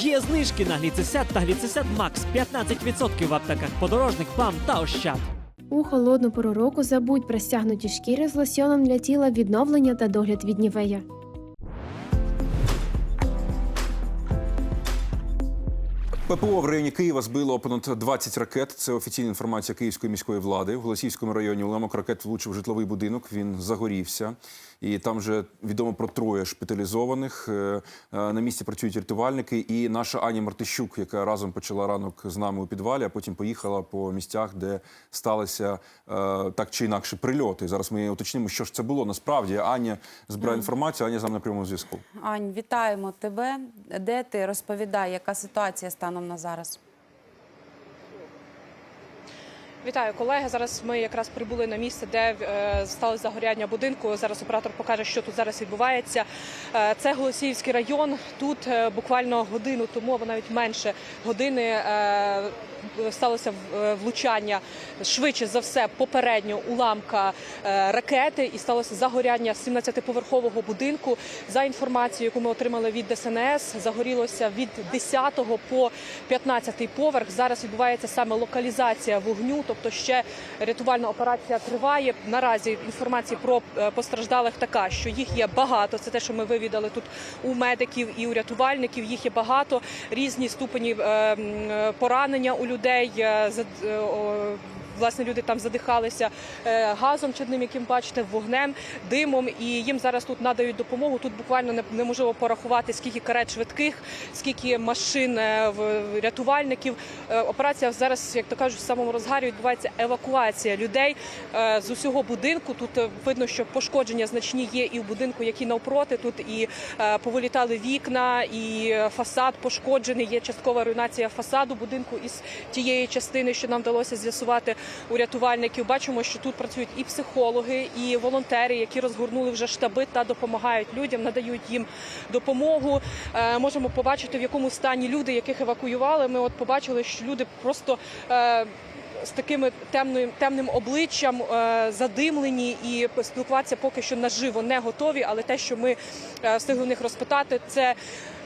Є знижки на гліцесят та гліцесят Макс 15% в аптеках подорожник, БАМ та Ощад. У холодну пору року забудь про стягнуті шкіри з лосьоном для тіла відновлення та догляд від нівея. ППО в районі Києва збило понад 20 ракет. Це офіційна інформація Київської міської влади. В Голосіївському районі уламок ракет влучив житловий будинок. Він загорівся, і там вже відомо про троє шпиталізованих. Е, е, На місці працюють рятувальники. І наша Аня Мартищук, яка разом почала ранок з нами у підвалі, а потім поїхала по місцях, де сталися е, так чи інакше прильоти. Зараз ми уточнимо, що ж це було. Насправді Аня збирає інформацію. Аня з нами на прямому зв'язку. Ань, вітаємо тебе. Де ти розповідай, яка ситуація станом на зараз? Вітаю, колеги. Зараз ми якраз прибули на місце, де е, сталося загоряння будинку. Зараз оператор покаже, що тут зараз відбувається. Е, це Голосіївський район. Тут е, буквально годину тому, або навіть менше години. Сталося влучання швидше за все попередньо уламка ракети, і сталося загоряння 17-поверхового будинку. За інформацією, яку ми отримали від ДСНС, загорілося від 10 по 15 поверх. Зараз відбувається саме локалізація вогню, тобто ще рятувальна операція триває. Наразі інформації про е, постраждалих така, що їх є багато. Це те, що ми вивідали тут у медиків і у рятувальників. Їх є багато різні ступені е, е, поранення у людей. Власне, люди там задихалися е, газом чадним, яким бачите, вогнем, димом, і їм зараз тут надають допомогу. Тут буквально неможливо порахувати, скільки карет швидких, скільки машин е, рятувальників. Е, Операція зараз, як то кажуть, в самому розгарі відбувається евакуація людей з усього будинку. Тут видно, що пошкодження значні є і в будинку, які навпроти. Тут і повилітали вікна, і фасад пошкоджений. Є часткова руйнація фасаду будинку із тієї частини, що нам вдалося з'ясувати у рятувальників. Бачимо, що тут працюють і психологи, і волонтери, які розгорнули вже штаби та допомагають людям, надають їм допомогу. Е, Можемо побачити, в якому стані люди, яких евакуювали. Ми от побачили, що люди просто. З такими темним темним обличчям е, задимлені і спілкуватися поки що наживо не готові. Але те, що ми е, встигли в них розпитати, це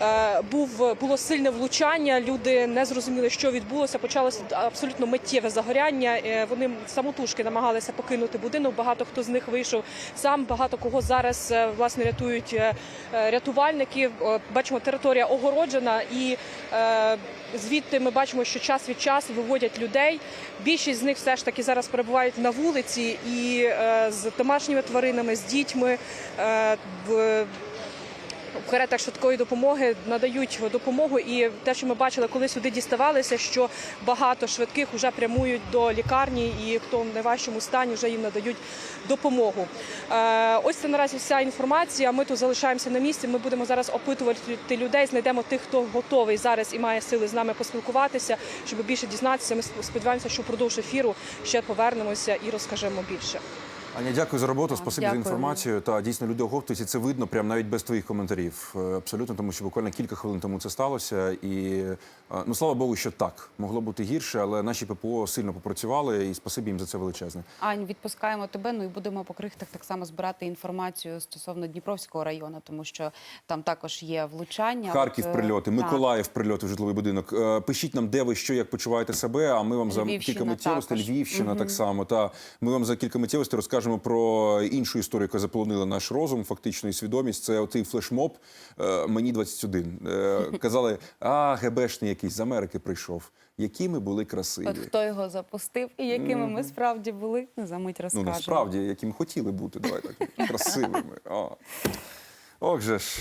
е, був було сильне влучання. Люди не зрозуміли, що відбулося. Почалося абсолютно миттєве загоряння. Вони самотужки намагалися покинути будинок. Багато хто з них вийшов сам. Багато кого зараз власне рятують рятувальники. Бачимо, територія огороджена і звідти ми бачимо, що час від часу виводять людей. Більшість з них все ж таки зараз перебувають на вулиці і е, з домашніми тваринами, з дітьми. Каретах швидкої допомоги надають допомогу, і те, що ми бачили, коли сюди діставалися, що багато швидких вже прямують до лікарні, і хто в найважчому стані вже їм надають допомогу. Е, Ось це наразі вся інформація. Ми тут залишаємося на місці. Ми будемо зараз опитувати людей. Знайдемо тих, хто готовий зараз і має сили з нами поспілкуватися, щоб більше дізнатися. Ми сподіваємося, що впродовж ефіру ще повернемося і розкажемо більше. Аня, дякую за роботу. Спасибі за інформацію. Та дійсно люди оговтуються. Це видно прямо навіть без твоїх коментарів. Е, Абсолютно, тому що буквально кілька хвилин тому це сталося. І е, ну слава Богу, що так могло бути гірше, але наші ППО сильно попрацювали, і спасибі їм за це величезне. Ань, відпускаємо тебе. Ну і будемо по крихтах так само збирати інформацію стосовно Дніпровського району, тому що там також є влучання. Харків От, е, прильоти. Миколаїв прильоти в житловий будинок. Пишіть нам, де ви що, як почуваєте себе. А ми вам за Львівщина кілька миттєвостей. Львівщина так само. Та ми вам за кілька миттєвостей розкажемо про іншу історію, яка заполонила наш розум, фактично і свідомість. Це оцей флешмоб. е, Мені 21. Е, Казали, а ГБшний якийсь з Америки прийшов. Які ми були красиві. От хто його запустив і якими ми справді були, за мить Ну розкажемо. насправді, яким хотіли бути, давай так красивими. Ох же ж.